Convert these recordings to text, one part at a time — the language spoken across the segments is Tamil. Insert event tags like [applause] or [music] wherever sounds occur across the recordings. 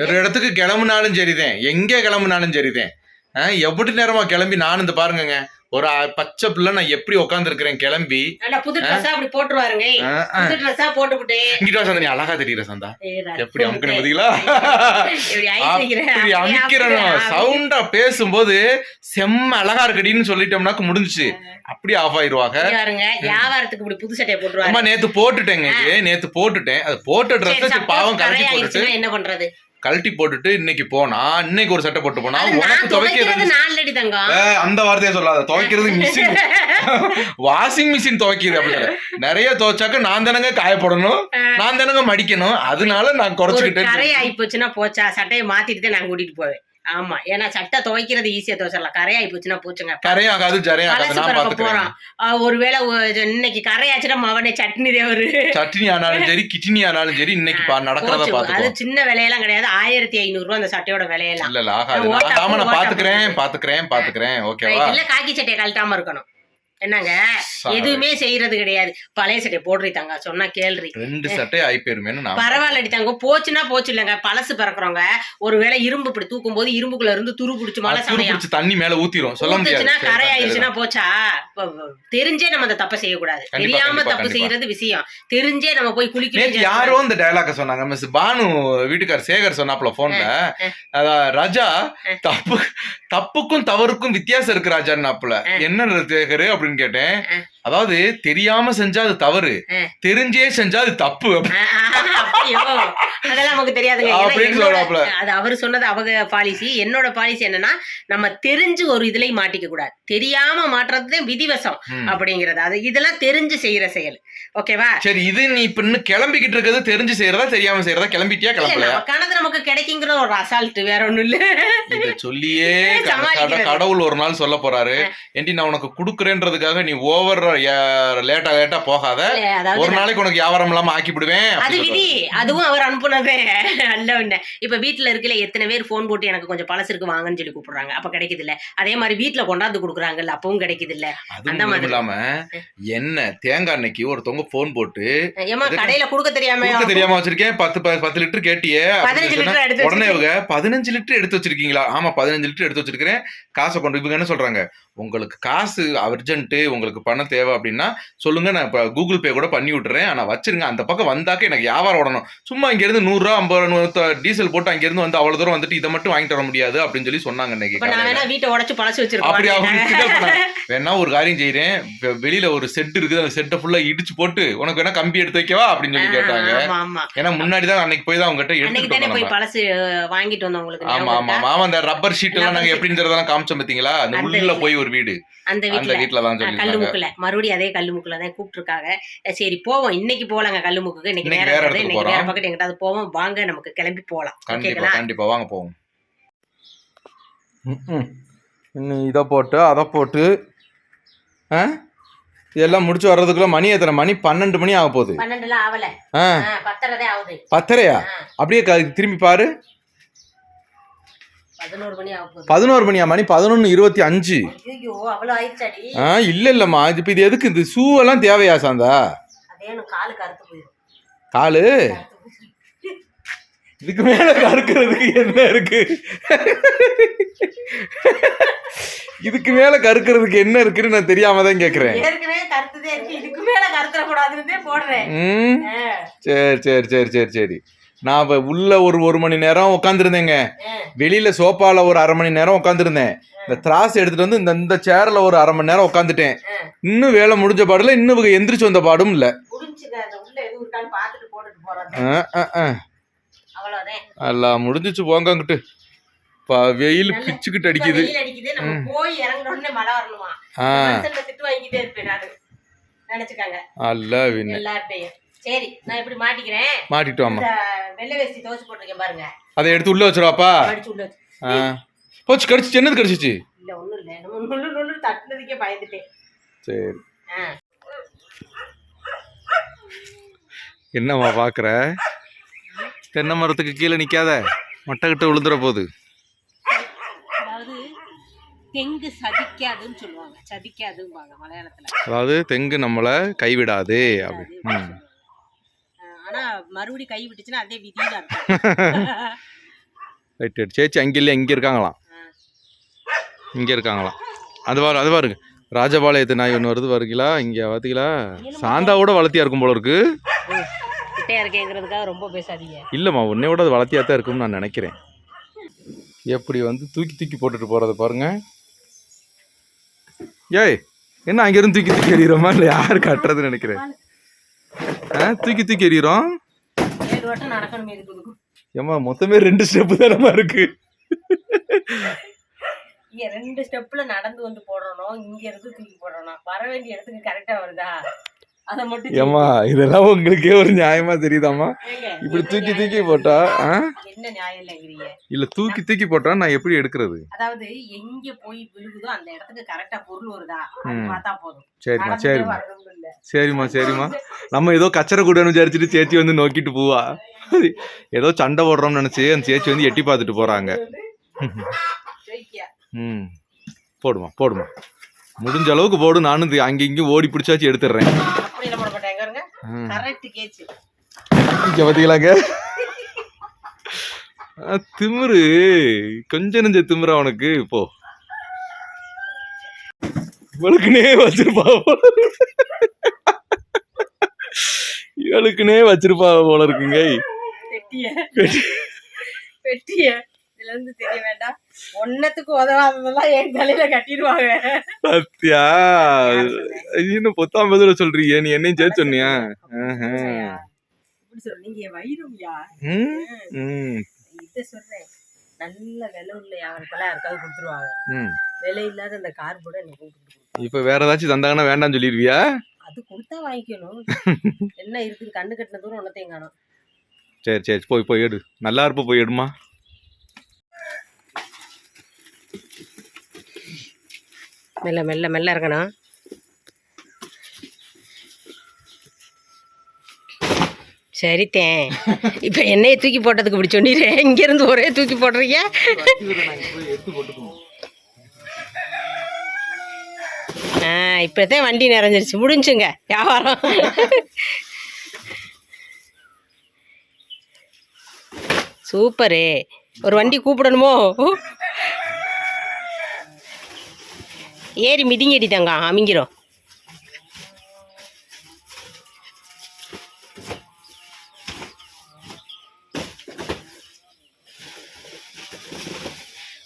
ஒரு இடத்துக்கு கிளம்புனாலும் சரிதான். எங்கே கிளம்புனாலும் சரிதான். ஆ, எப்படி நேரமா கிளம்பி நானும் இந்த பாருங்கங்க. ஒரு பச்சை பிள்ளை நான் எப்படி உட்காந்துருக்கிறேன் கிளம்பி நல்லா புது ட்ரெஸ்ஸா அப்படி போட்டுருவாருங்க. புது ட்ரெஸ்ஸா இங்கிட்ட சந்தா நீ அழகா தெரியுற சந்தா. எப்படி அமுக்கணும் பாத்தீங்களா? அப்படியே அப்படியே சவுண்டா பேசும்போது செம்ம அழகா இருக்கடின்னு சொல்லிட்டோம்னாக்கு முடிஞ்சுச்சு. அப்படி ஆஃப் ஆயிருவாங்க. வியாபாரத்துக்கு இப்படி புது சட்டையை போட்டுருவாரு. அம்மா நேத்து போட்டுட்டேங்க. நேத்து போட்டுட்டேன். அது போட்ட ட்ரெஸ் பாவம் கழட்டி போட்டுட்டு. என்ன பண்றது? கழட்டி போட்டுட்டு இன்னைக்கு போனா இன்னைக்கு ஒரு சட்டை போட்டு போனா உனக்கு துவைக்கிறது துவைக்கிறது அந்த வார்த்தையை சொல்லாத. துவைக்கிறது [laughs] மிஷின். வாஷிங் மிஷின் துவைக்குது அப்படி சொல்ல. நிறைய துவைச்சாக்க நான் தானங்க காயப்படணும். நான் தானங்க மடிக்கணும். அதனால நான் குறைச்சுக்கிட்டேன் கரை ஆகி போச்சுன்னா போச்சா? சட்டையை மாத்திட்டு தான் நான் கூட்டிட்டு போவேன். ஆமா. ஏன்னா சட்டை துவைக்கிறது ஈஸியா துவைச்சிடலாம். கரை ஆகி போச்சுன்னா போச்சுங்க. நான் பாத்துக்கிறேன் ஆஹ் ஒருவேளை இன்னைக்கு கரையாச்சுன்னா மவனே சட்னி தேவரு சட்னி ஆனாலும் சரி கிட்னி ஆனாலும் சரி இன்னைக்கு நடக்கிறத போச்சு. அது சின்ன விலையெல்லாம் கிடையாது. ஆயிரத்தி ஐநூறு ரூபா அந்த சட்டையோட விலையெல்லாம். இல்ல ஆகாது. நான் பாத்துக்கிறேன். பாத்துக்கிறேன் பாத்துக்கிறேன் ஓகேவா? இல்ல காக்கி சட்டையை கழட்டாம இருக்கணும். என்னங்க. எதுவுமே செய்யறது கிடையாது. பழைய சட்டையை போடுறீ தங்க சொன்னா கேள்றி. ரெண்டு சட்டை ஆயி போயிருமேன்னு நான் பரவாயில்லடி தங்க போச்சுன்னா போச்சு இல்லைங்க. பழசு பிறக்குறவங்க ஒருவேளை இரும்பு இப்படி தூக்கும் போது இரும்புக்குள்ள இருந்து துரு பிடிச்சு மழை சமயம். தண்ணி மேல ஊத்திரும். சொல்ல முடியாது. ஊத்துச்சுன்னா சரி, கரை ஆயிடுச்சுன்னா போச்சா? தெரிஞ்சே நம்ம அந்த தப்பை செய்யக்கூடாது. தெரியாம தப்பு. செய்யறது விஷயம். தெரிஞ்சே நம்ம போய் குளிக்கணும் யாரோ இந்த டயலாக சொன்னாங்க. மிஸ் பானு வீட்டுக்கார் சேகர் சொன்னாப்ல போன்ல ராஜா தப்பு தப்புக்கும் தவறுக்கும் வித்தியாசம் இருக்கு ராஜான்னாப்புல. என்ன சேகர்? அப்படின்னு கேட்டேன். அதாவது தெரியாம செஞ்சா அது தவறு. தெரிஞ்சே செஞ்சா அது தப்பு. அதெல்லாம் நமக்கு தெரியாதுங்க. அது அவர் சொன்னது அவங்க பாலிசி என்னோட பாலிசி என்னன்னா நம்ம தெரிஞ்சு ஒரு இதுலயும் மாட்டிக்க கூடாது. தெரியாம மாட்டுறது விதிவசம். அப்படிங்கறது. அது இதெல்லாம் தெரிஞ்சு செய்யற செயல். ஓகேவா? சரி இது நீ இப்ப இன்னும் கிளம்பிக்கிட்டு இருக்கிறது தெரிஞ்சு செய்யறதா தெரியாம செய்யறதா கிளம்பிட்டியா இல்ல கிளம்பலையா? நமக்கானது நமக்கு கிடைக்குங்கிற ஒரு அசால்ட் வேற ஒண்ணும் இல்ல. சொல்லியே கடவுள் ஒரு நாள் சொல்ல போறாரு. ஏண்டி நான் உனக்கு குடுக்குறேன்றதுக்காக நீ ஓவர் லேட்டா லேட்டா போகாத. ஒரு நாளைக்கு உனக்கு வியாபாரம் இல்லாம ஆக்கி விடுவேன் அது விதி. அதுவும் அவர் அனுப்புனதே. அல்ல ஒண்ணு இப்ப வீட்டுல இருக்கல எத்தனை பேர் போன் போட்டு எனக்கு கொஞ்சம் பழசு இருக்கு வாங்கன்னு சொல்லி கூப்பிடுறாங்க. அப்ப கிடைக்குது இல்ல அதே மாதிரி வீட்டுல கொண்டாந்து குடுக்குறாங்கல்ல அப்பவும் கிடைக்குது இல்ல அந்த மாதிரி. இல்லாம என்ன தேங்காய் அன்னைக்கு ஒருத்தவங்க போன் போட்டு ஏமா? கடையில குடுக்க தெரியாம தெரியாம வச்சிருக்கேன். பத்து பத்து லிட்டர் கேட்டியே உடனே. இவங்க பதினஞ்சு லிட்டர் எடுத்து வச்சிருக்கீங்களா? ஆமா பதினஞ்சு லிட்டர் எடுத்து வச்சிருக்கிறேன். காசை கொண்டு இவங்க என்ன சொல்றாங்க? உங்களுக்கு காசு அர்ஜென்ட் உங்களுக்கு பணம் தேவை அப்படின்னா சொல்லுங்க நான் இப்ப கூகுள் பே கூட பண்ணி விட்டுறேன். ஆனா வச்சிருங்க. அந்த பக்கம் வந்தாக்க எனக்கு வியாபாரம் ஓடணும். சும்மா இங்க இருந்து நூறு ரூபா ஐம்பது ரூபா, டீசல் போட்டு அங்க இருந்து வந்து அவ்வளவு தூரம் வந்துட்டு இதை மட்டும் வாங்கிட்டு வர முடியாது அப்படின்னு சொல்லி சொன்னாங்க இன்னைக்கு வீட்டை உடைச்சு பழசு அப்படி அவங்க வச்சிருக்கோம் வேணா ஒரு காரியம் செய்யறேன் வெ- வெளியில ஒரு செட் இருக்குது. அந்த செட்டை ஃபுல்லா இடிச்சு போட்டு உனக்கு வேணா கம்பி எடுத்து வைக்கவா? அப்படின்னு சொல்லி கேட்டாங்க. ஏன்னா முன்னாடி தான் அன்னைக்கு போய் தான் அவங்க கிட்ட அன்னைக்கு எடுத்துட்டு போய். பழசு வாங்கிட்டு வந்தோம் உங்களுக்கு ஆமா ஆமா? ஆமா அந்த ரப்பர் ஷீட் எல்லாம் நாங்க எப்படின்றதெல்லாம் காமிச்சோம் பாத்தீங்களா? அந்த உள்ள. போய் ஒரு வீடு. அந்த அந்த வீட்டுல வீட்டுல தான் கல்லு சொல்லிருக்காங்க முக்குல மறுபடியும் அதே கல்லு முக்குல தான் கூப்பிட்டு இருக்காங்க சரி போவோம். இன்னைக்கு போலாங்க கல்லு முக்குக்கு இன்னைக்கு நேரம் வேற இன்னைக்கு வேற போறோம். பக்கத்து எங்கிட்ட அது போவோம். வாங்க நமக்கு கிளம்பி போலாம். கண்டிப்பா ஓகேங்களா? கண்டிப்பா. வாங்க போவோம். இன்னும் இதை போட்டு அதை போட்டு ஆ? இதெல்லாம் முடிச்சு வர்றதுக்குள்ள மணி எத்தனை? மணி பன்னெண்டு மணி ஆக போகுது. பன்னெண்டுலாம் ஆவல. ஆ. ஆ, பத்தரைதே ஆகுது. பத்தரையா? அப்படியே திரும்பி பாரு. பதினோரு மணியா மணி பதினொன்று இருபத்தி அஞ்சு. ஆ இல்ல இல்லம்மா இது இப்போ இது எதுக்கு இது ஷூ எல்லாம் தேவையா சாந்தா? காலு. இதுக்கு மேல கறுக்கிறதுக்கு என்ன இருக்கு? இதுக்கு மேல கறுக்கிறதுக்கு என்ன இருக்குன்னு நான் தெரியாம தான் கேக்குறேன். சரி சரி சரி சரி சரி. நான் உள்ள ஒரு ஒரு மணி நேரம் உட்காந்துருந்தேங்க. வெளியில சோஃபால ஒரு அரை மணி நேரம் உட்காந்துருந்தேன் இந்த திராஸ் எடுத்துட்டு வந்து இந்த இந்த சேர்ல ஒரு அரை மணி நேரம் உட்காந்துட்டேன். இன்னும் வேலை முடிஞ்ச பாடுல இன்னும் எந்திரிச்சு வந்த பாடும் இல்ல. எல்லாம் முடிஞ்சிச்சு போங்கங்கிட்டு பா வெயில் பிச்சுக்கிட்டு அடிக்குது. போய் சரி நான் இப்படி மாட்டிக்கிறேன். மாட்டிட்டு வாமா வெள்ளை வேஷ்டி துவச்சு போட்டிருக்கேன் பாருங்க. அதை எடுத்து உள்ள வச்சிருவாப்பா? மடிச்சு உள்ள வச்சு. போச்சு கடிச்சிச்சு. என்னது கடிச்சிச்சு? இல்ல ஒண்ணும் இல்ல. நுள்ளு நுள்ளு தட்டுனதுக்கே பயந்துட்டேன். சரி. என்னம்மா பாக்குற? தென்னை மரத்துக்கு கீழே நிக்காத. மொட்டை கிட்ட விழுந்துற அதாவது தெங்கு சதிக்காதுன்னு சொல்லுவாங்க. சதிக்காதும்பாங்க மலையாளத்துல. அதாவது தெங்கு நம்மளை கைவிடாது. அப்படி. ம். ஆனா மறுபடியும் கை விட்டுச்சுன்னா அதே விதியில இருக்கும் ரைட் ரைட் சேச்சி அங்கே இல்லை இங்கே இருக்காங்களாம். இங்கே இருக்காங்களாம். அது பாரு அது பாருங்க. ராஜபாளையத்து நாய் ஒன்று வருது பாருங்களா இங்கே பார்த்தீங்களா சாந்தாவோட வளர்த்தியா இருக்கும் போல இருக்கு. இல்லைம்மா உன்னை விட அது வளர்த்தியா தான் இருக்கும்னு நான் நினைக்கிறேன். எப்படி வந்து தூக்கி தூக்கி போட்டுட்டு போகிறத பாருங்க. ஏய் என்ன அங்கேருந்து தூக்கி தூக்கி எறிகிறோமா இல்லை யார் கட்டுறதுன்னு நினைக்கிறேன். தூக்கி தூக்கி எறிகிறோம் ஏம்மா மொத்தமே ரெண்டு ஸ்டெப்பு தானம்மா இருக்கு. ரெண்டு ஸ்டெப்ல நடந்து வந்து போடணும் இங்க இருந்து தூக்கி போடணும் வர வேண்டிய இடத்துக்கு கரெக்டா வருதா? ஏம்மா இதெல்லாம் உங்களுக்கே ஒரு நியாயமா தெரியுதாம்மா? ஏங்க, இப்படி தூக்கி தூக்கி? போட்டா இல்ல தூக்கி தூக்கி போட்டா நான் எப்படி எடுக்கிறது? அதாவது எங்க போய் விழுகுதோ அந்த இடத்துக்கு கரெக்டா பொருள் வருதா. பார்த்தா போதும். சரிம்மா சரிம்மா. சரிம்மா சரிம்மா. நம்ம ஏதோ கச்சரை கூடன்னு விசாரிச்சுட்டு சேச்சி வந்து நோக்கிட்டு போவா. ஏதோ சண்டை போடுறோம்னு நினைச்சு அந்த சேச்சி வந்து எட்டி பார்த்துட்டு போறாங்க. ம். போடுமா போடுமா. முடிஞ்ச அளவுக்கு போடு நானும் அங்க இங்கேயும் ஓடி பிடிச்சாச்சு எடுத்துடுறேன். இங்க பாத்தீங்களாங்க? திமிரு. கொஞ்ச நெஞ்ச திமிரா உனக்கு இப்போ இவளுக்குனே வச்சிருப்பா. இவளுக்குனே வச்சிருப்பா போல இருக்குங்க. பெட்டிய. பெட்டிய. இதுல இருந்து தெரிய வேண்டாம். ஒன்னத்துக்கு உதவாததெல்லாம் என் தலையில கட்டிடுவாங்க. சத்யா இன்னும் பொத்தாம் பதில சொல்றீங்க. நீ என்னையும் சேர்த்து சொன்னியா? என் வயிறும்யா ம், ம், இதை சொல்றேன். நல்ல விலை உள்ள யாருக்கெல்லாம் யாருக்காவது கொடுத்துருவாங்க. ம். விலை இல்லாத அந்த கார் கூட எனக்கு இப்ப வேற ஏதாச்சும் தந்தாங்கன்னா வேண்டாம்னு சொல்லிடுவியா? அது கொடுத்தா வாங்கிக்கணும். [laughs] என்ன இருக்குது? கண்ணு கட்டின தூரம் ஒன்னத்தையும் காணும். சரி சரி. போய் போய் எடு. நல்லா இருப்ப போய் எடுமா. மெல்ல மெல்ல மெல்ல இருக்கணும் சரித்தேன் இப்போ என்னைய தூக்கி போட்டதுக்கு இப்படி சொன்னிடுறேன் இங்கேருந்து ஒரே தூக்கி போடுறீங்க. ஆ இப்போதான் வண்டி நிறைஞ்சிருச்சு. முடிஞ்சுங்க வியாபாரம். சூப்பரு. ஒரு வண்டி கூப்பிடணுமோ? ஏறி மிதிங்கடி தங்க அமைங்கிறோம்.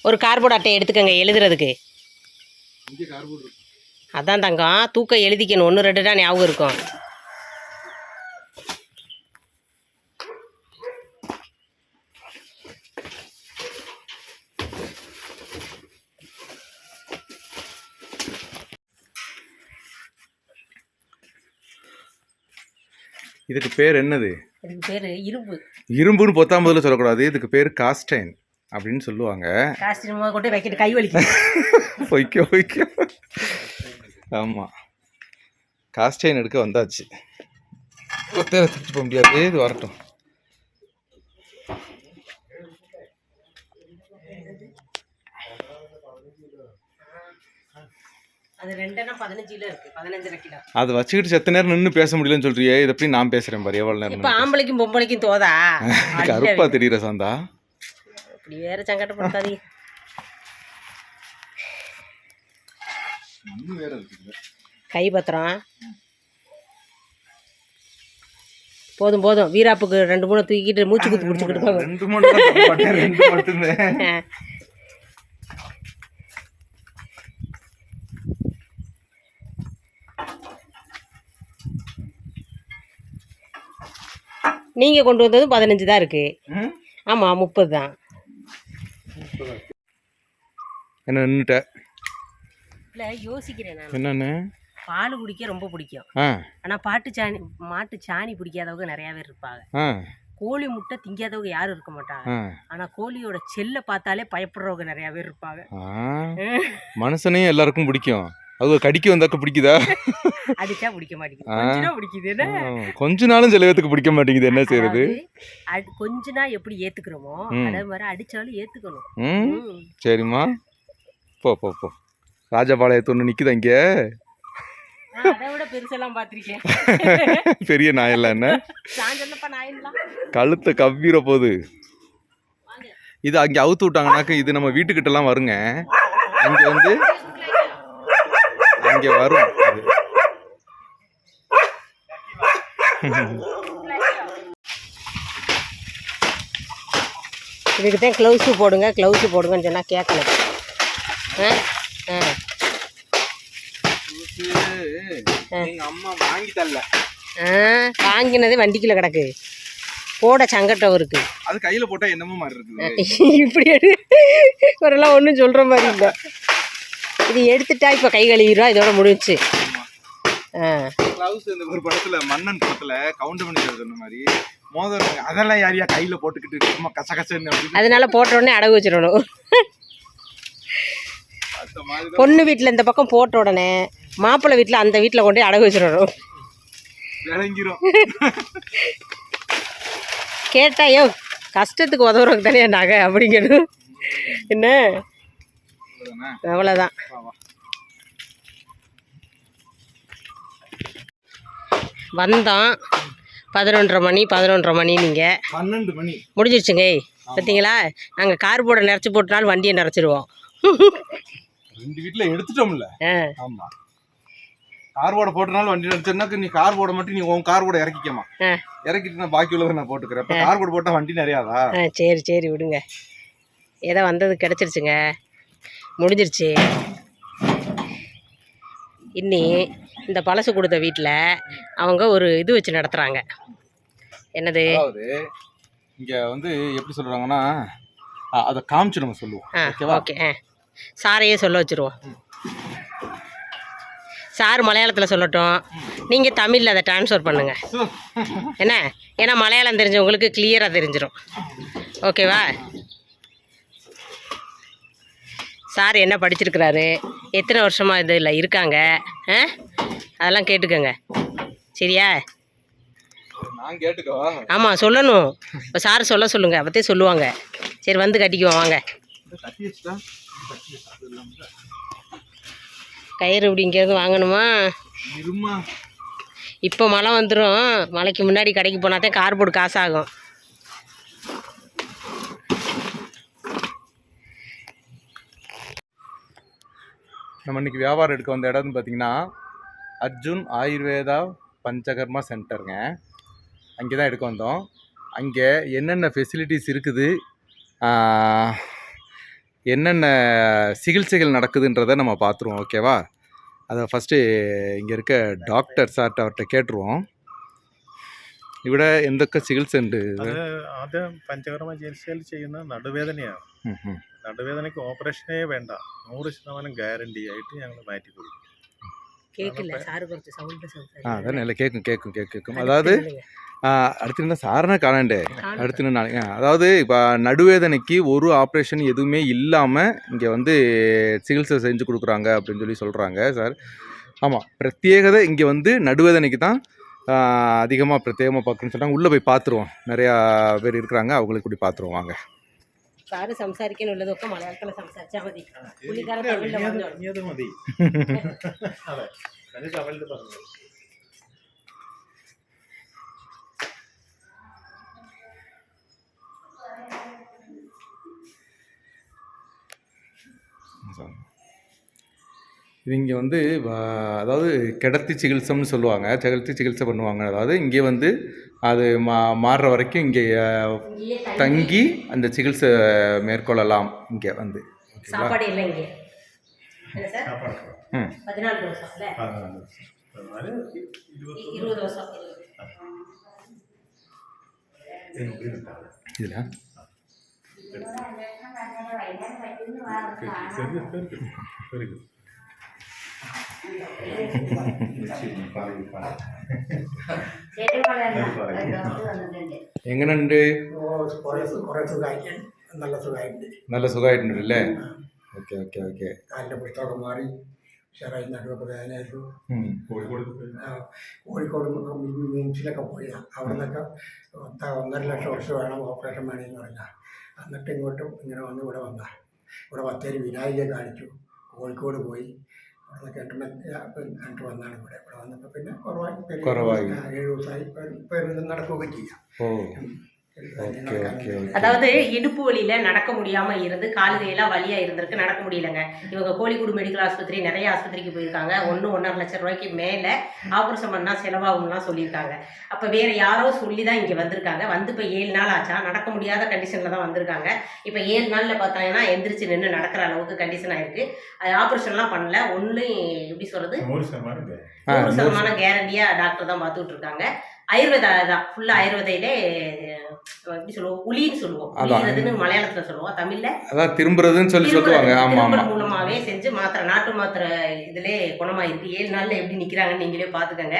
ஒரு கார்போர்ட் அட்டை எடுத்துக்கங்க எழுதுறதுக்கு. அதான் தங்கம் தூக்கம் எழுதிக்கணும் ஒன்று ரெண்டு தான் ஞாபகம் இருக்கும். இதுக்கு பேர் என்னது? இதுக்கு பேர் இரும்பு. இரும்புன்னு பொத்தாம் பதில சொல்லக்கூடாது. இதுக்கு பேர் காஸ்டைன் அப்படின்னு சொல்லுவாங்க. காஸ்டியூம் கொண்டு வைக்கிட்டு கை வலிக்கும் [laughs] வைக்க வைக்க. ஆமாம் காஸ்டைன் எடுக்க வந்தாச்சு. போக முடியாது. இது வரட்டும். அது ரெண்டெண்ணம் பதினஞ்சு கிலோ இருக்கு பதினஞ்சரை கிலோ அதை வச்சுக்கிட்டு செத்த நேரம் நின்று பேச முடியலன்னு சொல்றியே இதை எப்படி நான் பேசுறேன் பாரு எவ்வளோ நேரம் இப்ப ஆம்பளைக்கும் பொம்பளைக்கும் தோதா? [laughs] கருப்பா தெரியுற சாந்தா? இப்படி வேற சங்கடப்படுத்தாதீங்க கை பத்திரம். போதும் போதும். வீராப்புக்கு ரெண்டு மூணு தூக்கிட்டு மூச்சு குத்து பிடிச்சிக்கிட்டு ரெண்டு மட்டும். [laughs] தான் தப்பு பண்ணேன், ரெண்டு மட்டும்தான் நீங்க கொண்டு வந்தது பதினஞ்சு தான் இருக்கு. ம்? ஆமா முப்பது தான். என்ன நின்றுட்ட இல்ல யோசிக்கிறேன் நான். என்னன்னு? பால் குடிக்க ரொம்ப பிடிக்கும். ஆ. ஆனா பாட்டு சாணி மாட்டு சாணி பிடிக்காதவங்க நிறைய பேர் இருப்பாங்க. கோழி முட்டை திங்காதவங்க யாரும் இருக்க மாட்டாங்க. ஆனா கோழியோட செல்லை பார்த்தாலே பயப்படுறவங்க நிறைய பேர் இருப்பாங்க. மனுஷனையும் எல்லாருக்கும் பிடிக்கும். அது கடிக்க வந்தாக்க பிடிக்குதா? அடிச்சா பிடிக்க மாட்டேங்குது. பிடிக்குது கொஞ்ச நாளும் சில பேத்துக்கு பிடிக்க மாட்டேங்குது என்ன செய்யறது கொஞ்ச நாள் எப்படி ஏத்துக்கிறோமோ. அதே மாதிரி அடிச்சாலும் ஏத்துக்கணும். சரிம்மா. போ போ போ. ராஜபாளையத்து ஒன்று நிற்குதா இங்கே? பெரிய நாயெல்லாம் என்ன? கழுத்தை கவ்விர போகுது இது அங்கே அவுத்து விட்டாங்கனாக்க இது நம்ம வீட்டுக்கிட்டலாம் வருங்க. இங்கே வந்து அங்கே வரும். இது. இதுக்கு தான் க்ளவுஸு போடுங்க க்ளவுஸு போடுங்கன்னு சொன்னால் கேட்கல ஆ? ஆ. எங்க அம்மா வாங்கி தரல. ஆ வாங்கினதே வண்டிக்குள்ள கிடக்கு. போட சங்கட்டம் இருக்கு அது கையில போட்டா என்னமோ மாதிரி இருக்குது. இப்படி எடு இவரெல்லாம் ஒன்றும் சொல்கிற மாதிரி இல்லை. இது எடுத்துட்டா இப்போ கை கழுவிடுவா இதோட முடிஞ்சுச்சு. ஆ. கிளவுஸ் இந்த ஒரு படத்துல மன்னன் படத்துல கவுண்டமணி சார் சொன்ன மாதிரி மோதிரம் அதெல்லாம் யாரையா கையில போட்டுக்கிட்டு சும்மா கச கசன்னு அதனால போட்ட உடனே அடகு வச்சிடணும். பொண்ணு வீட்டில் இந்த பக்கம் போட்ட உடனே மாப்பிள்ளை வீட்டில் அந்த வீட்டில் கொண்டு அடகு வச்சிடணும். விளங்கிரும். கேட்டா யோ கஷ்டத்துக்கு உதவுறதுக்கு தானே நகை? அப்படிங்கணும் என்ன? அவ்வளோதான் வந்தோம். பதினொன்றரை மணி பதினொன்றரை மணி நீங்கள் பன்னெண்டு மணி. முடிஞ்சிருச்சுங்க பார்த்தீங்களா நாங்கள் கார் போட நிறச்சி போட்டனாலும் வண்டியை நிறச்சிடுவோம் ரெண்டு வீட்டுல எடுத்துட்டோம்ல. ஆ. ஆமா. கார் போட போட்டனால வண்டி நினைச்சேன்னாக்க நீ கார் போட மட்டும் நீ உன் கார் போட இறக்கிக்கமா. இறக்கிட்டு நான் பாக்கி உள்ளதை நான் போட்டுக்கிறேன். இப்ப கார் போட போட்டா வண்டி நிறையாதா? சரி சரி விடுங்க. ஏதோ வந்தது கிடச்சிருச்சுங்க. முடிஞ்சிருச்சு. இன்னி இந்த பழசு கொடுத்த வீட்டில் அவங்க ஒரு இது வச்சு நடத்துகிறாங்க என்னது? இங்க வந்து எப்படி சொல்றாங்கன்னா அ- அதை காமிச்சு நம்ம சொல்லுவோம். ஆ ஓகேவா? ஓகே ஆ. சாரையே சொல்ல வச்சுருவோம். சார் மலையாளத்தில் சொல்லட்டும். நீங்கள் தமிழில் அதை ட்ரான்ஸ்ஃபர் பண்ணுங்கள் என்ன? ஏன்னா மலையாளம் தெரிஞ்சவங்களுக்கு கிளியராக தெரிஞ்சிடும் ஓகேவா? சார் என்ன படிச்சிருக்கிறாரு? எத்தனை வருஷமாக இதில் இருக்காங்க? ஆ? அதெல்லாம் கேட்டுக்கோங்க. சரியா? ஆமாம் சொல்லணும். இப்போ சார் சொல்ல சொல்லுங்கள் அப்போத்தே சொல்லுவாங்க. சரி வந்து கட்டிக்குவோம் வாங்க. கயிறு இப்படி இங்கேருந்து வாங்கணுமா? இப்போ மழை வந்துடும் மழைக்கு முன்னாடி கடைக்கு போனால் தான் கார் போர்டு காசு நம்ம இன்றைக்கி வியாபாரம் எடுக்க வந்த இடம்னு பார்த்தீங்கன்னா அர்ஜுன் ஆயுர்வேதா பஞ்சகர்மா சென்டருங்க. அங்கே தான் எடுக்க வந்தோம். அங்கே என்னென்ன ஃபெசிலிட்டிஸ் இருக்குது? என்னென்ன சிகிச்சைகள் நடக்குதுன்றதை நம்ம பார்த்துருவோம் ஓகேவா அதை ஃபஸ்ட்டு இங்கே இருக்க டாக்டர் சார்ட்ட அவர்கிட்ட கேட்டுருவோம். ഇവിടെ എന്തൊക്കെ ചികിത്സ ഉണ്ട് അത് ആദ്യം പഞ്ചകർമ്മ ചികിത്സയിൽ ചെയ്യുന്ന നടുവേദനയാണ് നടുവേദനയ്ക്ക് ഓപ്പറേഷനേ വേണ്ട നൂറ് ശതമാനം ഗ്യാരണ്ടി ആയിട്ട് ഞങ്ങൾ മാറ്റി കൊടുക്കും கேட்கல சாரு குறைச்சி சவுண்டு ആ അതന്നെ അല്ല കേൾക്കും കേൾക്കും കേൾക്കും കേൾക്കും അതായത് ஆஹ் அடுத்து என்ன சாரனை காணாண்டே அடுத்து என்ன நாளைக்கு ஆ, அதாவது இப்போ நடுவேதனைக்கு ஒரு ஆப்ரேஷன் எதுவுமே இல்லாமல் இங்கே வந்து சிகிச்சை செஞ்சு கொடுக்குறாங்க அப்படின்னு சொல்லி சொல்கிறாங்க சார் ஆமாம் பிரத்யேகதை இங்கே வந்து நடுவேதனைக்கு தான் அதிகமாக பிரத்யேகமாக பார்க்கணும்னு சொன்னாங்க உள்ளே போய் பார்த்துருவோம் நிறையா பேர் இருக்கிறாங்க அவங்களுக்கு கூடி பார்த்துருவோம் வாங்க സാറ് സംസാരിക്കാനുള്ളതൊക്കെ മലയാളത്തിൽ സംസാരിച്ചാൽ മതി പുള്ളിക്കാരൻ തമിഴിൽ പറഞ്ഞു இவங்க வந்து அதாவது கிடத்தி சிகிச்சைன்னு சொல்லுவாங்க. கிடத்தி சிகிச்சை பண்ணுவாங்க. அதாவது இங்கே வந்து அது மா மாறுற வரைக்கும் இங்கே தங்கி அந்த சிகிச்சை மேற்கொள்ளலாம் இங்கே வந்து. சாப்பாடு இல்லை? இங்கே இதில்? സുഖമായിട്ട് നല്ല സുഖായിട്ടുണ്ട് നല്ല ഓക്കെ ഓക്കെ ഓക്കെ. കാലിന്റെ പുസ്തകമൊക്കെ മാറി ഉഷാറായി നടുവൊക്കെ കോഴിക്കോട് കോഴിക്കോട് മിംസിലൊക്കെ പോയതാണ് അവിടെ ഒന്നര ലക്ഷം വർഷം വേണം ഓപ്പറേഷൻ വേണമെന്ന് പറഞ്ഞാൽ എന്നിട്ട് ഇങ്ങോട്ടും ഇങ്ങനെ വന്ന് ഇവിടെ വന്ന ഇവിടെ ബത്തേരി വിനായകരെ കാണിച്ചു കോഴിക്കോട് പോയി. അവിടെ നിന്ന് വന്നാണ് ഇവിടെ. ഇവിടെ വന്നപ്പോ പിന്നെ കുറവായി. ഏഴ് ദിവസമായി. നടക്കുകയൊക്കെ ചെയ്യാം. அதாவது இடுப்பு வலியில நடக்க முடியாம இருந்து கால் கையெல்லாம் வலியா இருந்திருக்கு நடக்க முடியலங்க. இவங்க கோழிக்கூடு மெடிக்கல் ஆஸ்பத்திரி நிறைய ஆஸ்பத்திரிக்கு போயிருக்காங்க. ஒன்று ஒன்றரை லட்சம் ரூபாய்க்கு மேலே ஆபரேஷன் பண்ணா செலவாகும்லாம் சொல்லியிருக்காங்க. அப்போ வேற யாரோ சொல்லி தான் இங்கே வந்திருக்காங்க. வந்து இப்போ ஏழு நாள் ஆச்சா? நடக்க முடியாத கண்டிஷனில் தான் வந்திருக்காங்க. இப்போ ஏழு நாளில் பார்த்தாங்கன்னா எந்திரிச்சு நின்று நடக்கிற அளவுக்கு கண்டிஷன் ஆயிருக்கு. அது ஆப்ரேஷன்லாம் பண்ணல. ஒன்று எப்படி சொல்றது? நூறு சதமான கேரண்டியா டாக்டர் தான் பார்த்துட்டு இருக்காங்க. ஆயுர்வேதா தான் ஃபுல்லா ஆயுர்வேதையிலே எப்படி சொல்லுவோம் உளின்னு சொல்லுவோம். உளிறதுன்னு மலையாளத்துல சொல்லுவோம் தமிழ்ல. அதான் திரும்புறதுன்னு சொல்லி சொல்லுவாங்க. ஆமா ஆமா. மூலமாவே செஞ்சு மாத்திரை நாட்டு மாத்திரை இதுலே குணமாயிருக்கு. ஏழு நாள்ல எப்படி நிக்கிறாங்கன்னு நீங்களே பாத்துக்கங்க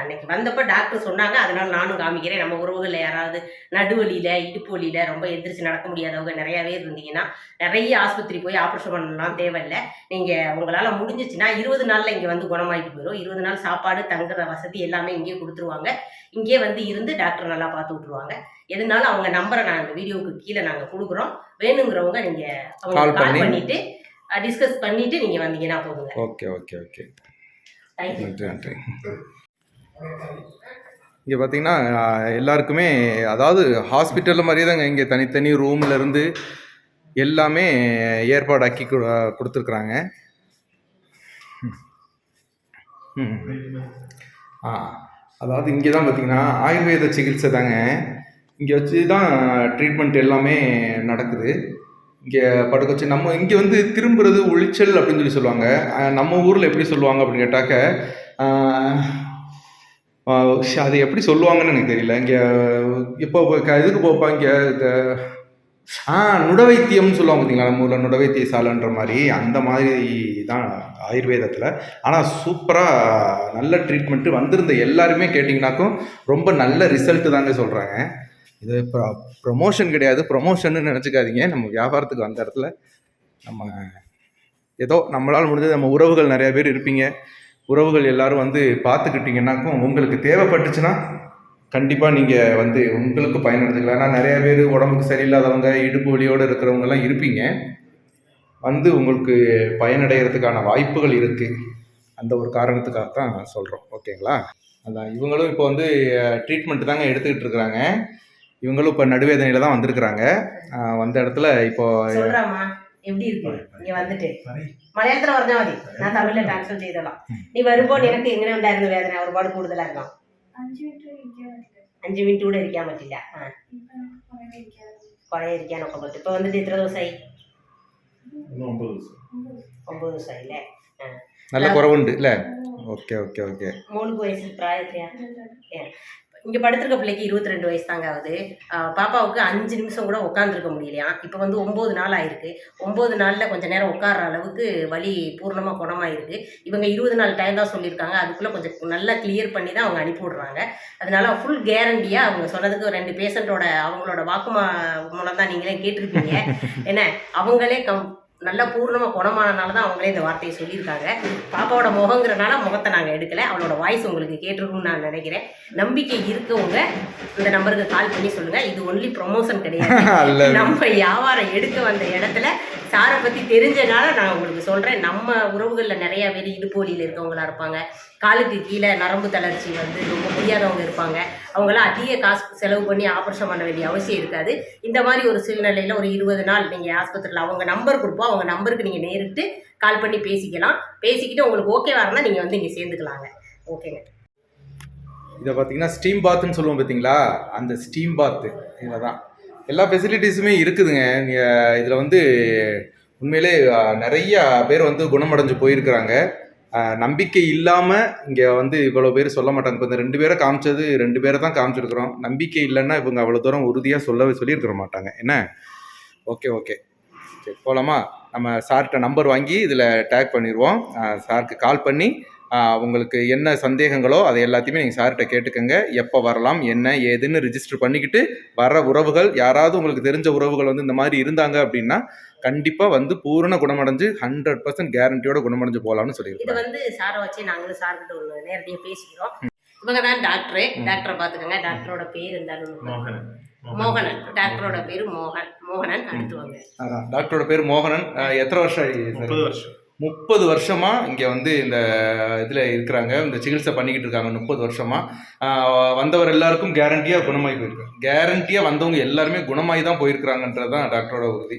அன்னைக்கு வந்தப்ப டாக்டர் சொன்னாங்க. அதனால நானும் காமிக்கிறேன். நம்ம உறவுகள்ல யாராவது நடுவலியில இடுப்பு வலியில ரொம்ப எந்திரிச்சு நடக்க முடியாதவங்க நிறையவே இருந்தீங்கன்னா நிறைய ஆஸ்பத்திரி போய் ஆப்ரேஷன் பண்ணலாம் தேவையில்லை. நீங்க உங்களால முடிஞ்சிச்சுன்னா இருபது நாள்ல இங்க வந்து குணமாயிட்டு போயிடும் இருபது நாள் சாப்பாடு தங்குற வசதி எல்லாமே இங்கேயே கொடுத்துருவாங்க. இங்கேயே வந்து இருந்து டாக்டர் நல்லா பார்த்து விட்டுருவாங்க. எதுனாலும் அவங்க நம்பரை நான் இந்த வீடியோவுக்கு கீழே நாங்க கொடுக்குறோம். வேணுங்கிறவங்க நீங்க Call அவங்க கால் பண்ணி. பண்ணிட்டு டிஸ்கஸ் பண்ணிட்டு நீங்க வந்தீங்கன்னா போதுங்க. ஓகே ஓகே ஓகே தேங்க்யூ நன்றி நன்றி. இங்கே பார்த்தீங்கன்னா எல்லாருக்குமே அதாவது ஹாஸ்பிட்டலில் மாதிரியே தாங்க இங்கே தனித்தனி ரூம்லேருந்து எல்லாமே ஏற்பாடாக்கி கொடுத்துருக்குறாங்க. ம் ஆ அதாவது இங்கே தான் பார்த்தீங்கன்னா ஆயுர்வேத சிகிச்சை தாங்க. இங்கே வச்சு தான் ட்ரீட்மெண்ட் எல்லாமே நடக்குது. இங்கே படுக்க வச்சு நம்ம இங்கே வந்து திரும்புறது உளிச்சல் அப்படின்னு சொல்லி சொல்லுவாங்க. நம்ம ஊரில் எப்படி சொல்லுவாங்க அப்படின்னு கேட்டாக்க அது எப்படி சொல்லுவாங்கன்னு எனக்கு தெரியல. இங்கே இப்போ க- இதுக்கு போப்பா இங்கே ஆ நுடவைத்தியம்னு சொல்லுவாங்க பார்த்தீங்களா நம்ம ஊரில் நுடவைத்திய சாலைன்ற மாதிரி. அந்த மாதிரி தான் ஆயுர்வேதத்தில். ஆனால் சூப்பராக நல்ல ட்ரீட்மெண்ட்டு வந்திருந்த எல்லாருமே கேட்டிங்கனாக்கும் ரொம்ப நல்ல ரிசல்ட்டு தாங்க சொல்கிறாங்க இது ப்ரா ப்ரொமோஷன் கிடையாது. ப்ரொமோஷன்னு நினச்சிக்காதீங்க. நம்ம வியாபாரத்துக்கு வந்த இடத்துல நம்ம ஏதோ நம்மளால் முடிஞ்சது நம்ம உறவுகள் நிறையா பேர் இருப்பீங்க. உறவுகள் எல்லாரும் வந்து பார்த்துக்கிட்டிங்கன்னாக்கும் உங்களுக்கு தேவைப்பட்டுச்சுன்னா கண்டிப்பாக நீங்கள் வந்து உங்களுக்கு பயனடைஞ்சுக்கலாம். ஏன்னா நிறைய பேர் உடம்புக்கு சரியில்லாதவங்க இடுப்பு வலியோடு இருக்கிறவங்கலாம் இருப்பீங்க. வந்து உங்களுக்கு பயனடைகிறதுக்கான வாய்ப்புகள் இருக்குது அந்த ஒரு காரணத்துக்காக தான் சொல்கிறோம் ஓகேங்களா? அதான் இவங்களும் இப்போ வந்து ட்ரீட்மெண்ட் தாங்க எடுத்துக்கிட்டு இருக்கிறாங்க. இவங்களும் இப்போ நடுவேதனையில் தான் வந்திருக்கிறாங்க. வந்த இடத்துல இப்போ எப்படி இருக்கு இங்க வந்துட்டு மலையாளத்துல പറഞ്ഞാ മതി ഞാൻ തമിഴില് ട്രാൻസ്ഫർ ചെയ്തോളാം നീ വരുമ്പോൾ നിനക്ക് എങ്ങനെ ഉണ്ടായിരുന്നു വേദന ഒരുപാട് കൂടുതലായിരുന്നോ അഞ്ച് മിനിറ്റ് ഇരിക്കാൻ പറ്റില്ല അഞ്ചു മിനിറ്റ് കൂടെ ഇരിക്കാൻ പറ്റില്ല ആ ഇപ്പം കുറേ ഇരിക്കാൻ കുറെ ഇരിക്കാനൊക്കെ പറ്റും ഇപ്പൊ വന്നിട്ട് എത്ര ദിവസമായി ഒന്ന് ഒമ്പത് ദിവസം ഒമ്പത് ദിവസമായി അല്ലേ நல்ல குறவுண்டு இல்லை ஓகே ஓகே ஓகே മോൾക്ക് വയസ്സിൽ പ്രായം എത്രയാ இங்க படுத்திருக்க பிள்ளைக்கு இருபத்தி ரெண்டு வயசு தாங்க ஆகுது பாப்பாவுக்கு அஞ்சு நிமிஷம் கூட உட்காந்துருக்க முடியலையா? இப்போ வந்து ஒம்பது நாள் ஆயிருக்கு. ஒம்பது நாளில் கொஞ்ச நேரம் உட்கார்ற அளவுக்கு வலி பூர்ணமாக குணமாயிருக்கு. இவங்க இருபது நாள் டைம் தான் சொல்லியிருக்காங்க. அதுக்குள்ளே கொஞ்சம் நல்லா கிளியர் பண்ணி தான் அவங்க அனுப்பி விடுறாங்க. அதனால ஃபுல் கேரண்டியாக அவங்க சொன்னதுக்கு ரெண்டு பேஷண்ட்டோட அவங்களோட வாக்குமா மூலம் தான் நீங்களே கேட்டிருப்பீங்க. [laughs] என்ன? அவங்களே கம் நல்லா பூர்ணமாக குணமானனால தான் அவங்களே இந்த வார்த்தையை சொல்லியிருக்காங்க. பாப்பாவோட முகங்கிறனால முகத்தை நாங்கள் எடுக்கல. அவளோட வாய்ஸ் உங்களுக்கு கேட்டிருக்கும்னு நான் நினைக்கிறேன். நம்பிக்கை இருக்கவங்க இந்த நம்பருக்கு கால் பண்ணி சொல்லுங்க. இது ஒன்லி ப்ரொமோஷன் கிடையாது. [laughs] நம்ம வியாபாரம் எடுக்க வந்த இடத்துல சாரை பத்தி தெரிஞ்சனால நான் உங்களுக்கு சொல்றேன். நம்ம உறவுகளில் நிறைய பேர் இடுப்போலியில் இருக்கவங்களா இருப்பாங்க. காலுக்கு கீழே நரம்பு தளர்ச்சி வந்து ரொம்ப முடியாதவங்க இருப்பாங்க. அவங்களாம் அதிக காசு செலவு பண்ணி ஆப்ரேஷன் பண்ண வேண்டிய அவசியம் இருக்காது. இந்த மாதிரி ஒரு சூழ்நிலையில் ஒரு இருபது நாள் நீங்கள் ஆஸ்பத்திரியில் அவங்க நம்பர் கொடுப்போம் அவங்க நம்பருக்கு நீங்கள் நேரிட்டு கால் பண்ணி பேசிக்கலாம். பேசிக்கிட்டு உங்களுக்கு ஓகேவா இருந்தால் நீங்கள் வந்து இங்கே சேர்ந்துக்கலாங்க. ஓகேங்க இதை பார்த்தீங்கன்னா ஸ்டீம் பாத்துன்னு சொல்லுவோம் பார்த்தீங்களா அந்த ஸ்டீம் பாத்து இதில் தான் எல்லா ஃபெசிலிட்டிஸுமே இருக்குதுங்க. நீங்கள் இதில் வந்து உண்மையிலே நிறைய பேர் வந்து குணமடைஞ்சு போயிருக்கிறாங்க. நம்பிக்கை இல்லாமல் இங்கே வந்து இவ்வளோ பேர் சொல்ல மாட்டாங்க. இப்போ இந்த ரெண்டு பேரை காமிச்சது ரெண்டு பேரை தான் காமிச்சிருக்கிறோம். நம்பிக்கை இல்லைன்னா இவங்க அவ்வளோ தூரம் உறுதியாக சொல்லவே சொல்லியிருக்க மாட்டாங்க. என்ன? Okay okay. சரி போகலாமா நம்ம சார்கிட்ட நம்பர் வாங்கி இதில் டேக் பண்ணிடுவோம் சாருக்கு கால் பண்ணி உங்களுக்கு என்ன சந்தேகங்களோ அதை எல்லாத்தையுமே நீங்கள் சார்கிட்ட கேட்டுக்கோங்க. எப்போ வரலாம் என்ன ஏதுன்னு ரிஜிஸ்டர் பண்ணிக்கிட்டு வர உறவுகள் யாராவது உங்களுக்கு தெரிஞ்ச உறவுகள் வந்து இந்த மாதிரி இருந்தாங்க அப்படின்னா கண்டிப்பாக வந்து பூரண குணமடைஞ்சு ஹண்ட்ரட் பர்சன்ட் கேரண்டியோட குணமடைஞ்சு போகலாம்னு இது சொல்லியிருக்காங்க வந்து சாரை வச்சு நாங்களும் சார்கிட்ட ஒன்று நேரடியாக பேசிக்கிறோம். இவங்க தான் டாக்டரு டாக்டரை பார்த்துக்கோங்க. டாக்டரோட பேர் இருந்தாலும் மோகனன். டாக்டரோட பேரு மோகன். மோகனன் அடுத்து வாங்க அதான். டாக்டரோட பேர் மோகனன். எத்தனை வருஷம் முப்பது வருஷம். முப்பது வருஷமா இங்க வந்து இந்த இதுல இருக்கிறாங்க. இந்த சிகிச்சை பண்ணிக்கிட்டு இருக்காங்க முப்பது வருஷமாக வந்தவர் எல்லாருக்கும் கேரண்டியா குணமாயி போயிருக்காங்க கேரண்டியா வந்தவங்க எல்லாருமே குணமாயி தான் போயிருக்கிறாங்கன்றதுதான் டாக்டரோட உறுதி.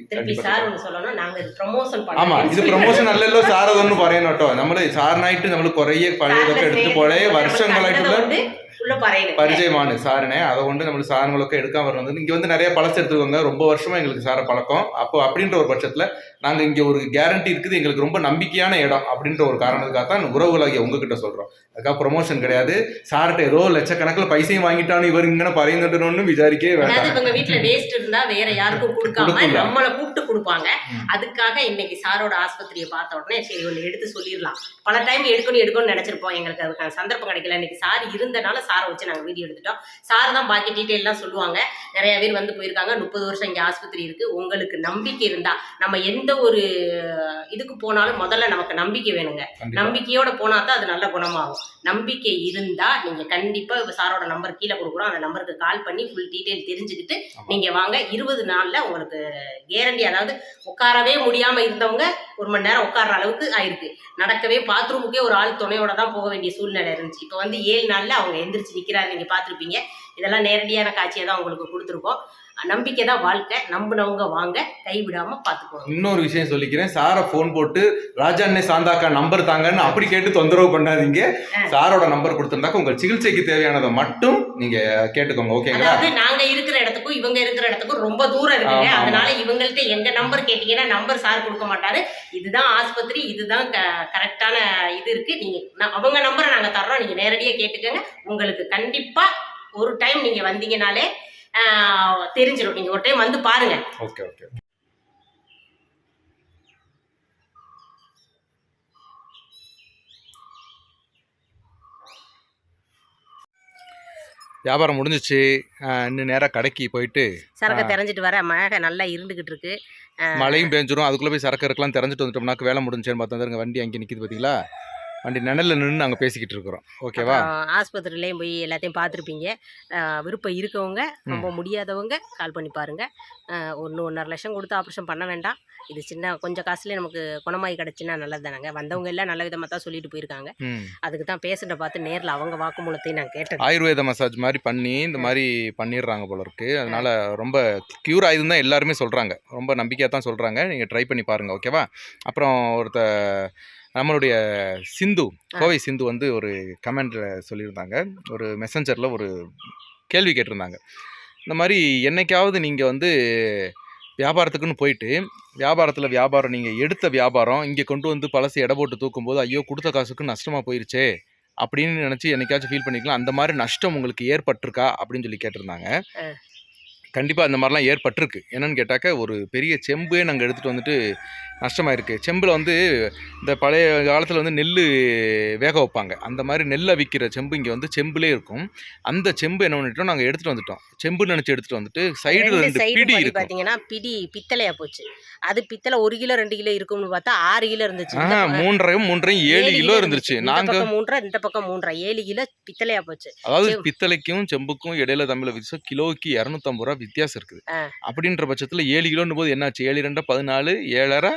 ஆமா இது ப்ரொமோஷன் அல்ல சாரதன்னு പറയണോട്ടോ നമ്മൾ സാറിനായിട്ട് നമ്മൾ കുറേ പഴയതൊക്കെ எடுத்து പോയ വർഷങ്ങളായിട്ടുള്ള பரிச்சயமான சாருனே அதை கொண்டு நம்ம சாருங்களுக்கு எடுக்காம இருந்தது இங்க வந்து நிறைய பழசு எடுத்துக்கோங்க ரொம்ப வருஷமா எங்களுக்கு சார பழக்கம். அப்போ அப்படின்ற ஒரு பட்சத்துல நாங்க இங்க ஒரு கேரண்டி இருக்குது எங்களுக்கு ரொம்ப நம்பிக்கையான இடம் அப்படின்ற ஒரு காரணத்துக்காக தான் உறவுகளாகிய உங்ககிட்ட சொல்றோம். அதுக்காக ப்ரொமோஷன் கிடையாது. சார்கிட்ட ஏதோ லட்சக்கணக்கில் பைசையும் வாங்கிட்டான்னு இவர் இங்கே பறையுന്നുன்னு விசாரிக்கவே வேண்டாம். இவங்க வீட்ல வேஸ்ட் இருந்தா வேற யாருக்கும் கொடுக்காம. நம்மள கூப்பிட்டு கொடுப்பாங்க. அதுக்காக இன்னைக்கு சாரோட ஆஸ்பத்திரியை பார்த்த உடனே சரி ஒன்று எடுத்து சொல்லிடலாம். பல டைம் எடுக்கணும் எடுக்கணும்னு நினைச்சிருப்போம். எங்களுக்கு அதுக்கான சந்தர்ப்பம் கிடைக்கல. இன்னைக்கு சார் இருந்தனால சாரை வச்சு நாங்க வீடியோ எடுத்துட்டோம். சார் தான் பாக்கி டீட்டெயிலாம் சொல்லுவாங்க. நிறைய பேர் வந்து போயிருக்காங்க. முப்பது வருஷம் இங்க ஆஸ்பத்திரி இருக்கு. உங்களுக்கு நம்பிக்கை இருந்தா நம்ம எந்த ஒரு இதுக்கு போனாலும் முதல்ல நமக்கு நம்பிக்கை வேணுங்க. நம்பிக்கையோட போனா தான் அது நல்ல குணமாகும். நம்பிக்கை இருந்தா நீங்க கண்டிப்பா இப்ப சாரோட நம்பர் கீழே கொடுக்குறோம். அந்த நம்பருக்கு கால் பண்ணி ஃபுல் டீடைல் தெரிஞ்சுக்கிட்டு. நீங்க வாங்க. இருபது நாள்ல உங்களுக்கு கேரண்டி அதாவது உட்காரவே முடியாம இருந்தவங்க ஒரு மணி நேரம் உட்கார்ற அளவுக்கு ஆயிருக்கு. நடக்கவே பாத்ரூமுக்கே ஒரு ஆள் துணையோட தான் போக வேண்டிய சூழ்நிலை இருந்துச்சு. இப்போ வந்து ஏழு நாள்ல அவங்க எந்திரிச்சு நிக்கிறாரு. நீங்க பார்த்திருப்பீங்க. இதெல்லாம் நேரடியான காட்சியை தான் உங்களுக்கு கொடுத்துருக்கோம். நம்பிக்கை தான் வாழ்க்கை. நம்பினவங்க வாங்க கைவிடாம பார்த்துக்கோங்க இன்னொரு விஷயம் சொல்லிக்கிறேன். சாரை ஃபோன் போட்டு ராஜா அண்ணே சாந்தாக்கா நம்பர் தாங்கன்னு அப்படி கேட்டு தொந்தரவு பண்ணாதீங்க. சாரோட நம்பர் கொடுத்திருந்தாக்க உங்க சிகிச்சைக்கு தேவையானதை மட்டும் நீங்க கேட்டுக்கோங்க ஓகேங்களா அதாவது நாங்க இருக்கிற இடத்துக்கும் இவங்க இருக்கிற இடத்துக்கும் ரொம்ப தூரம் இருக்குங்க. அதனால இவங்கள்ட்ட எங்க நம்பர் கேட்டீங்கன்னா நம்பர் சார் கொடுக்க மாட்டாரு. இதுதான் ஆஸ்பத்திரி இதுதான் கரெக்டான இது இருக்கு. நீங்க அவங்க நம்பரை நாங்க தர்றோம். நீங்க நேரடியா கேட்டுக்கோங்க. உங்களுக்கு கண்டிப்பா ஒரு டைம் நீங்க வந்தீங்கனாலே தெரிஞ்சிடும் நீங்க ஒரு டைம் வந்து பாருங்க. ஓகே ஓகே வியாபாரம் முடிஞ்சிச்சு. இன்னும் நேராக கடைக்கு போயிட்டு சரக்கு. தெரிஞ்சிட்டு வர மழை நல்லா இருந்துகிட்டு இருக்கு. மழையும் பெஞ்சிரும். அதுக்குள்ளே போய் சரக்கு இருக்கலாம் தெரிஞ்சுட்டு வந்துட்டோம்னாக்க வேலை முடிஞ்சுன்னு பார்த்தா வண்டி அங்கே நிற்கிது பார்த்தீங்களா? வண்டி நிழல்ல நின்று நாங்கள் பேசிக்கிட்டு இருக்கிறோம். ஓகேவா? அப்புறம் ஆஸ்பத்திரியிலையும் போய் எல்லாத்தையும் பார்த்துருப்பீங்க. விருப்பம் இருக்கவங்க ரொம்ப முடியாதவங்க கால் பண்ணி பாருங்க. ஒன்று ஒன்றரை லட்சம் கொடுத்து ஆப்ரேஷன் பண்ண வேண்டாம். இது சின்ன கொஞ்சம் காசுலேயே நமக்கு குணமாகி கிடச்சின்னா நல்லது தானங்க. வந்தவங்க எல்லாம் நல்ல விதமாக தான் சொல்லிட்டு போயிருக்காங்க. அதுக்கு தான் பேஷண்ட்டை பார்த்து நேரில் அவங்க வாக்குமூலத்தையும் நான் கேட்டேன். ஆயுர்வேத மசாஜ் மாதிரி பண்ணி இந்த மாதிரி பண்ணிடுறாங்க போல இருக்கு. அதனால ரொம்ப க்யூர் ஆயுதுன்னு தான் எல்லாருமே சொல்கிறாங்க ரொம்ப நம்பிக்கையாக தான் சொல்கிறாங்க நீங்கள் ட்ரை பண்ணி பாருங்கள் ஓகேவா? அப்புறம் ஒருத்த நம்மளுடைய சிந்து கோவை சிந்து வந்து ஒரு கமெண்ட்ல சொல்லியிருந்தாங்க. ஒரு மெசஞ்சரில் ஒரு கேள்வி கேட்டிருந்தாங்க. இந்த மாதிரி என்னைக்காவது நீங்கள் வந்து வியாபாரத்துக்குன்னு போயிட்டு வியாபாரத்தில் வியாபாரம் நீங்கள் எடுத்த வியாபாரம் இங்கே கொண்டு வந்து பழசு எடை போட்டு தூக்கும்போது ஐயோ கொடுத்த காசுக்கு நஷ்டமாக போயிருச்சே அப்படின்னு நினச்சி என்னைக்காச்சும் ஃபீல் பண்ணிக்கலாம். அந்த மாதிரி நஷ்டம் உங்களுக்கு ஏற்பட்டிருக்கா? அப்படின்னு சொல்லி கேட்டிருந்தாங்க. கண்டிப்பாக அந்த மாதிரிலாம் ஏற்பட்டிருக்கு. என்னன்னு கேட்டாக்க ஒரு பெரிய செம்பே நாங்கள் எடுத்துகிட்டு வந்துட்டு நஷ்டமாயிருக்கு. செம்பில் வந்து இந்த பழைய காலத்தில் வந்து நெல் வேக வைப்பாங்க. அந்த மாதிரி நெல்லை விற்கிற செம்பு இங்கே வந்து செம்புலே இருக்கும். அந்த செம்பு என்ன பண்ணிட்டோம் நாங்கள் எடுத்துகிட்டு வந்துட்டோம். செம்பு நினச்சி எடுத்துகிட்டு வந்துட்டு சைடு ரெண்டு பிடி பண்ணி இருக்கும். பார்த்தீங்கன்னா பிடி பித்தளையா போச்சு. அது பித்தளை ஒரு கிலோ ரெண்டு கிலோ இருக்கும்னு பார்த்தா ஆறு கிலோ இருந்துச்சு. ஆ பக்கம் மூன்றரையும் மூன்றையும் ஏழு கிலோ இருந்துருச்சு இந்த நாங்கள் மூன்றரை இந்த பக்கம் மூன்றரை ஏழு கிலோ பித்தளையா போச்சு. அதாவது பித்தளைக்கும் செம்புக்கும் இடையில தமிழ வித்தியாசம் கிலோவுக்கு இரநூத்தம்பது ரூபா வித்தியாசம் இருக்குது. அப்படின்ற பட்சத்தில் ஏழு கிலோன்னு போது என்னாச்சு? ஏழு ரெண்டா பதினாலு ஏழரை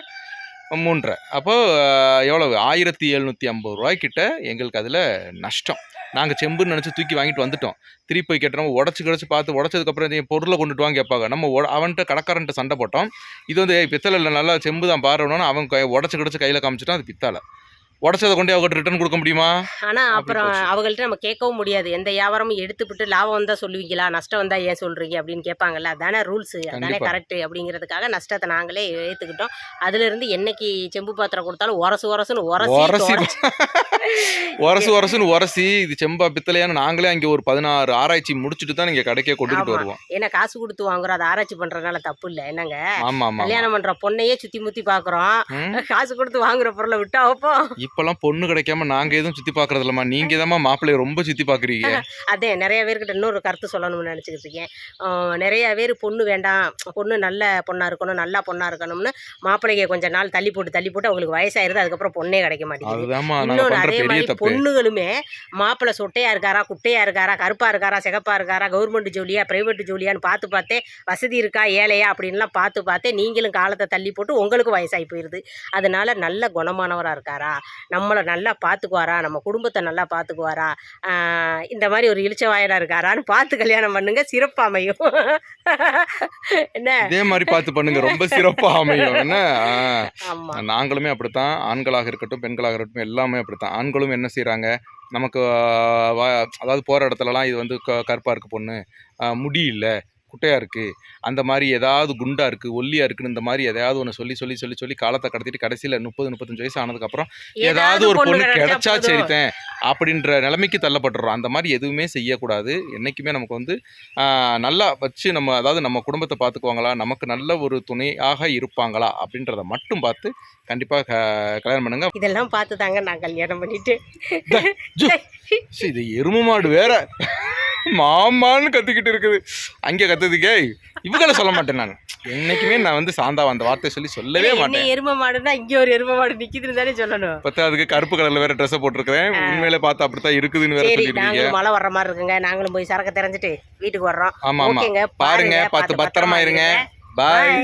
மூன்றரை. அப்போ ஆஹ், எவ்வளவு? ஆயிரத்தி எழுநூற்றி ஐம்பது ரூபாய்க்கிட்ட எங்களுக்கு அதில் நஷ்டம். நாங்கள் செம்புன்னு நினச்சி தூக்கி வாங்கிட்டு வந்துட்டோம். திருப்பி போய் கேட்டோம். உடச்சி கிடச்சி பார்த்து உடச்சதுக்கப்புறம் என் பொருளை கொண்டுட்டு வாங்க கேட்பாங்க. நம்ம அவன்கிட்ட கடைக்காரன்ட்ட சண்டை போட்டோம். இது வந்து "ஏய், பித்தளை நல்லா செம்பு தான் பாருன்னு அவன் உடச்சி கிடச்சி கையில் காமிச்சிட்டான். அது பித்தளை. உடச்சதை கொண்டு அவங்ககிட்ட ரிட்டர்ன் கொடுக்க முடியுமா? ஆனா அப்படி அப்புறம். அவங்கள்ட்ட நம்ம கேட்கவும் முடியாது. எந்த வியாபாரமும் எடுத்துவிட்டு லாபம் வந்தா சொல்லுவீங்களா? நஷ்டம் வந்தா ஏன் சொல்றீங்க? அப்படின்னு கேட்பாங்கல்ல. அதானே ரூல்ஸ் அதானே. கரெக்ட் அப்படிங்கிறதுக்காக நஷ்டத்தை நாங்களே ஏத்துக்கிட்டோம். அதுல இருந்து என்னைக்கு செம்பு பாத்திரம் கொடுத்தாலும் உரசு உரசுன்னு உரசி உரசி. [laughs] உரசு உரசுன்னு உரசி. இது செம்பா பித்தளையான்னு நாங்களே அங்கே ஒரு பதினாறு ஆராய்ச்சி முடிச்சுட்டு தான் நீங்கள் கடைக்கே கொண்டுகிட்டு ஆமா. வருவோம். ஏன்னா காசு கொடுத்து வாங்குறோம். அதை ஆராய்ச்சி பண்றதுனால தப்பு இல்லை. என்னங்க? கல்யாணம் பண்ற பொண்ணையே சுத்தி முத்தி பாக்குறோம். ம். காசு கொடுத்து வாங்குற பொருளை விட்டா அப்போ? இப்பெல்லாம் பொண்ணு கிடைக்காம நாங்க எதுவும் சுத்தி பாக்குறது இல்லம்மா நீங்க தான் மாப்பிள்ளைய ரொம்ப சுத்தி பாக்குறீங்க அதே நிறைய பேர்கிட்ட இன்னொரு கருத்து சொல்லணும்னு நினச்சிக்கிட்டு இருக்கேன். நிறைய பேர் பொண்ணு வேண்டாம் பொண்ணு நல்ல பொண்ணாக இருக்கணும் நல்லா பொண்ணாக இருக்கணும்னு மாப்பிள்ளைங்க கொஞ்ச நாள் தள்ளி போட்டு தள்ளி போட்டு அவங்களுக்கு வயசாயிருது அதுக்கப்புறம் பொண்ணே கிடைக்க மாட்டேங்குது. இன்னொன்று அதே மாதிரி பொண்ணுகளுமே மாப்பிள்ளை சொட்டையா இருக்காரா குட்டையா இருக்காரா கருப்பா இருக்காரா சிகப்பா இருக்காரா கவர்மெண்ட் ஜோலியா பிரைவேட் ஜோலியான்னு பார்த்து பார்த்தே வசதி இருக்கா ஏழையா அப்படின்லாம் பார்த்து பார்த்தே நீங்களும் காலத்தை தள்ளி போட்டு உங்களுக்கு வயசாகி போயிடுது அதனால நல்ல குணமானவராக இருக்காரா? நம்மளை நல்லா பார்த்துக்குவாரா நம்ம குடும்பத்தை நல்லா பார்த்துக்குவாரா ஆஹ் இந்த மாதிரி ஒரு இளிச்சவாயனா இருக்காரான்னு பார்த்து கல்யாணம் பண்ணுங்க சிறப்பு அமையும். என்ன? இதே மாதிரி பார்த்து பண்ணுங்க ரொம்ப சிறப்பா அமையும். என்ன? நாங்களுமே அப்படித்தான். ஆண்களாக இருக்கட்டும் பெண்களாக இருக்கட்டும் எல்லாமே அப்படித்தான். ஆண்களும் என்ன செய்றாங்க? நமக்கு அதாவது போற இடத்துலலாம் இது வந்து க- கருப்பா இருக்கு பொண்ணு. முடி இல்லை. குட்டையா இருக்கு அந்த மாதிரி ஏதாவது குண்டா இருக்கு ஒல்லியா இருக்குன்னு இந்த மாதிரி எதையாவது ஒன்று சொல்லி சொல்லி சொல்லி சொல்லி காலத்தை கடத்திட்டு கடைசியில் முப்பது முப்பத்தஞ்சு வயசு ஆனதுக்கு அப்புறம் ஏதாவது ஒரு பொண்ணு கிடைச்சா. சரித்தேன் அப்படின்ற நிலைமைக்கு தள்ளப்பட்டுறோம். அந்த மாதிரி எதுவுமே செய்யக்கூடாது. என்னைக்குமே நமக்கு வந்து நல்லா வச்சு நம்ம அதாவது நம்ம குடும்பத்தை பார்த்துக்குவாங்களா நமக்கு நல்ல ஒரு துணையாக இருப்பாங்களா? அப்படின்றத மட்டும் பார்த்து கண்டிப்பாக கல்யாணம் பண்ணுங்க. இதெல்லாம் பார்த்து தாங்க நான் கல்யாணம் பண்ணிட்டு. இது எரும மாடு வேற. மாமான்னு கத்திக்கிட்டு இருக்குது. அங்கே கத்துதுக்கே. இவங்கள சொல்ல மாட்டேன் நான். என்னைக்குமே நான் வந்து சாந்தா அந்த வார்த்தை சொல்லி சொல்லவே மாட்டேன். எரும மாடுனா இங்க ஒரு எரும மாடு நிக்குதுன்னு தானே சொல்லணும். பத்தா அதுக்கு கருப்பு கலர்ல வேற ட்ரெஸ் போட்டிருக்கிறேன். உண்மையிலே பார்த்தா அப்படித்தான் இருக்குதுன்னு வேற சொல்லிருக்கீங்க மழை வர்ற மாதிரி இருக்குங்க. நாங்களும் போய் சரக்கு தெரிஞ்சுட்டு வீட்டுக்கு வர்றோம். ஆமா ஆமா பாருங்க பார்த்து பத்திரமா இருங்க. பாய்